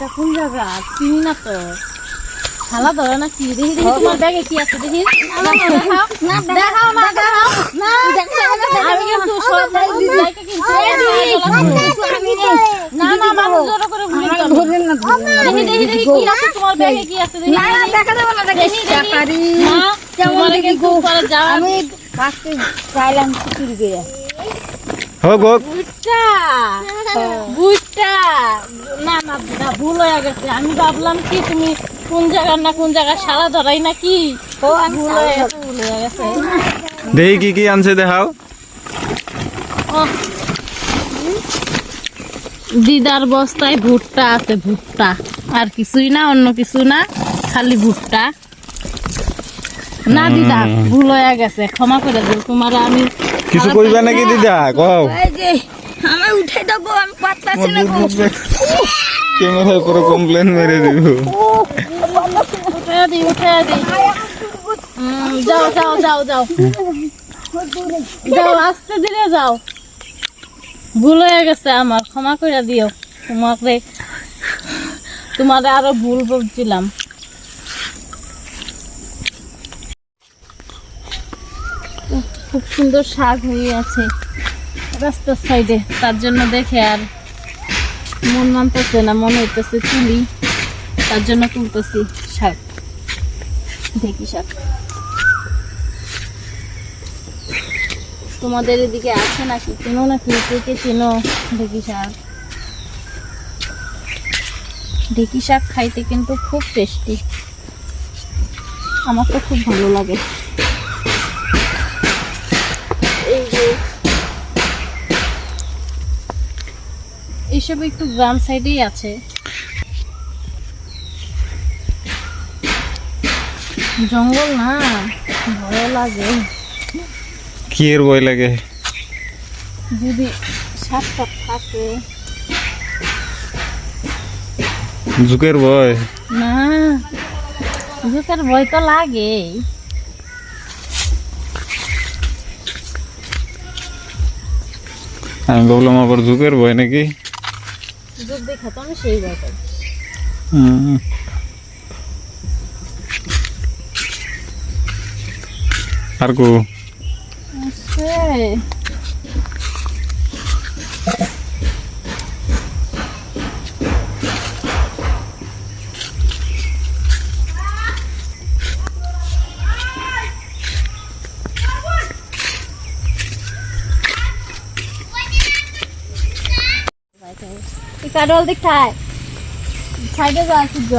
এটা কোন জায়গা? চিনি না তো। শালা ধরে না কি? দেখি দেখি তোমার ব্যাগে কি আছে দেখি। দেখাও দেখাও না দেখাও না। আমি কিন্তু সব কিন্তু না না মানুষ জড়ো করে ঘুরে দেখি দেখি দেখি কি আছে তোমার ব্যাগে কি আছে দেখি। দেখি দেখি। না তোমার কিন্তু পরে যাওয়া আমি ফার্স্টে চাইলাম চুরি করে হোক হোক বুইটা বুইটা না না না, ভুল হয়ে গেছে। আমি ভাবলাম কি তুমি কোন জায়গার না কোন জায়গা সারা ধরাই নাকি? ও ভুল হয়ে গেছে। ভুল হয়ে গেছে। দেখি কি কি আনছে দেখাও। দিদার বস্তায় ভুট্টা আছে ভুট্টা। আর কিছুই না অন্য কিছু না খালি ভুট্টা। না দিদা ভুল হয়ে গেছে ক্ষমা করে দিও তোমার আমি কিছু কইবে নাকি দিদা? কও। আমার উঠে দেবো আমি পারতাছি না করে কমপ্লেন মেরে দিব। ভুল হয়ে গেছে আমার ক্ষমা করে দিও তোমাকে তোমারে আরও ভুল বলছিলাম খুব সুন্দর শাক হয়ে আছে। রাস্তার সাইডে তার জন্য দেখে আর মন মানতেছে না, মনে হইতেছে তুলি তার জন্য তুলতেছি শাক। ঢেকি শাক। তোমাদের এদিকে আছে নাকি? চেনো নাকি? কে কে চেনো? ঢেকি শাক। ঢেকি শাক খাইতে কিন্তু খুব টেস্টি আমার তো খুব ভালো লাগে। এইসব একটু গ্রাম সাইডেই আছে। জঙ্গল না ভয় লাগে। কি এর ভয় লাগে? যদি সাপটা থাকে। ঝুঁকের ভয়? না ঝুঁকের ভয় তো লাগে আমি ভাবলাম আবার ঝুঁকের ভয় নাকি? ঝুঁক দেখা তো আমি সেই ভয় পাই হুম। আর কো আছে কাডল দেখায় সাইডে যা সূর্য